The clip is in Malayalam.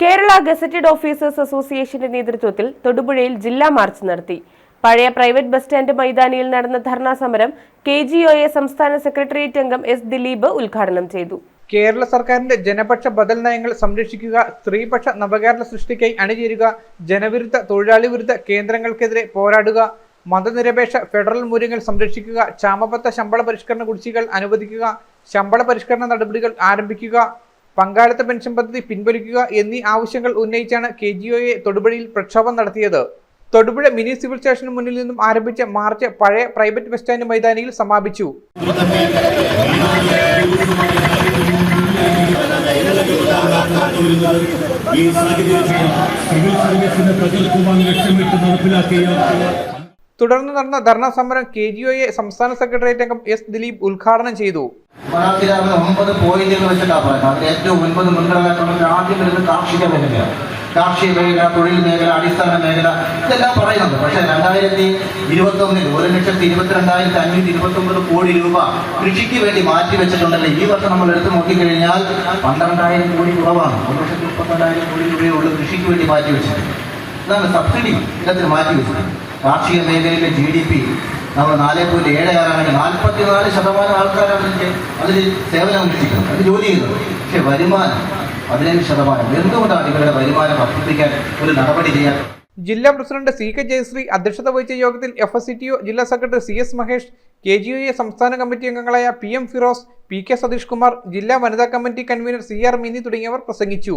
കേരള ഗസറ്റഡ് ഓഫീസേഴ്സ് അസോസിയേഷന്റെ നേതൃത്വത്തിൽ തൊടുപുഴയിൽ ജില്ലാ മാർച്ച് നടത്തി. പഴയ പ്രൈവറ്റ് ബസ് സ്റ്റാൻഡ് മൈതാനിയിൽ നടന്ന ധർണാ സമരം കെ ജി ഒ എ സംസ്ഥാന സെക്രട്ടേറിയറ്റ് അംഗം എസ് ദിലീപ് ഉദ്ഘാടനം ചെയ്തു. കേരള സർക്കാരിന്റെ ജനപക്ഷ ബദൽ നയങ്ങൾ സംരക്ഷിക്കുക സ്ത്രീപക്ഷ നവകേരള സൃഷ്ടിക്കായി അണിചേരുക ജനവിരുദ്ധ തൊഴിലാളി വിരുദ്ധ കേന്ദ്രങ്ങൾക്കെതിരെ പോരാടുക മതനിരപേക്ഷ ഫെഡറൽ മൂല്യങ്ങൾ സംരക്ഷിക്കുക ക്ഷാമപത്ത ശമ്പള പരിഷ്കരണ കുടിശ്ശികൾ അനുവദിക്കുക ശമ്പള പരിഷ്കരണ നടപടികൾ ആരംഭിക്കുക പങ്കാളിത്ത പെൻഷൻ പദ്ധതി പിൻവലിക്കുക എന്നീ ആവശ്യങ്ങൾ ഉന്നയിച്ചാണ് കെ ജി ഒ എ തൊടുപുഴയിൽ പ്രക്ഷോഭം നടത്തിയത്. തൊടുപുഴ മിനി സിവിൽ സ്റ്റേഷന് മുന്നിൽ നിന്നും ആരംഭിച്ച മാർച്ച് പഴയ പ്രൈവറ്റ് ബസ് സ്റ്റാൻഡ് മൈതാനിയിൽ സമാപിച്ചു. ഈ സാഹചര്യത്തിൽ സിവിൽ സർവീസിനെ തകർക്കുവാൻ ലക്ഷ്യമിട്ട് നടപ്പിലാക്കിയ തുടർന്ന് നടന്ന ധർണാ സമരം കെ ജി ഒയെ സംസ്ഥാന സെക്രട്ടേറിയറ്റ് അംഗം എസ് ദിലീപ് ഉദ്ഘാടനം ചെയ്തു. ഒമ്പത് പോയിന്റുകൾ ഏറ്റവും കാർഷിക കാർഷിക മേഖല തൊഴിൽ മേഖല അടിസ്ഥാന മേഖല ഇതെല്ലാം പറയുന്നുണ്ട്. പക്ഷേ രണ്ടായിരത്തി ഇരുപത്തി ഒന്നിൽ ഒരു ലക്ഷത്തി ഇരുപത്തിരണ്ടായിരത്തി അഞ്ഞൂറ്റി ഇരുപത്തി ഒമ്പത് കോടി രൂപ കൃഷിക്ക് വേണ്ടി മാറ്റി വെച്ചിട്ടുണ്ടല്ലോ? ഈ വർഷം നമ്മൾ എടുത്തു നോക്കിക്കഴിഞ്ഞാൽ പന്ത്രണ്ടായിരം കോടി കുറവാണ്. ഒരു ലക്ഷത്തി മുപ്പത്തിരണ്ടായിരം കോടി രൂപയേ ഉള്ളൂ കൃഷിക്ക് വേണ്ടി മാറ്റി വെച്ചിട്ടുണ്ട് ഇതാണ് സബ്സിഡി ഇടത്തിൽ മാറ്റി വെച്ചത് കാർഷിക മേഖലയിലെ ജി ഡി പി നമ്മൾ നാല് പോയിന്റ് ഏഴ് ആറാണെങ്കിൽ നാൽപ്പത്തിനാല് ശതമാനം ആൾക്കാരാണ് അതിൽ സേവനം അനുഷ്ഠിക്കുന്നത് അത് ജോലി ചെയ്യുന്നത്. പക്ഷേ വരുമാനം പതിനഞ്ച് ശതമാനം. എന്തുകൊണ്ടാണ് ഇവരുടെ വരുമാനം വർദ്ധിപ്പിക്കാൻ ഒരു നടപടി ചെയ്യാൻ? ജില്ലാ പ്രസിഡന്റ് സി കെ ജയശ്രീ അധ്യക്ഷത വഹിച്ച യോഗത്തിൽ F S C T O ജില്ലാ secretary C S Mahesh K G O A സംസ്ഥാന കമ്മിറ്റി അംഗങ്ങളായ P M Firoz P K Satheesh Kumar ജില്ലാ വനിതാ committee convener C R Mini തുടങ്ങിയവർ പ്രസംഗിച്ചു.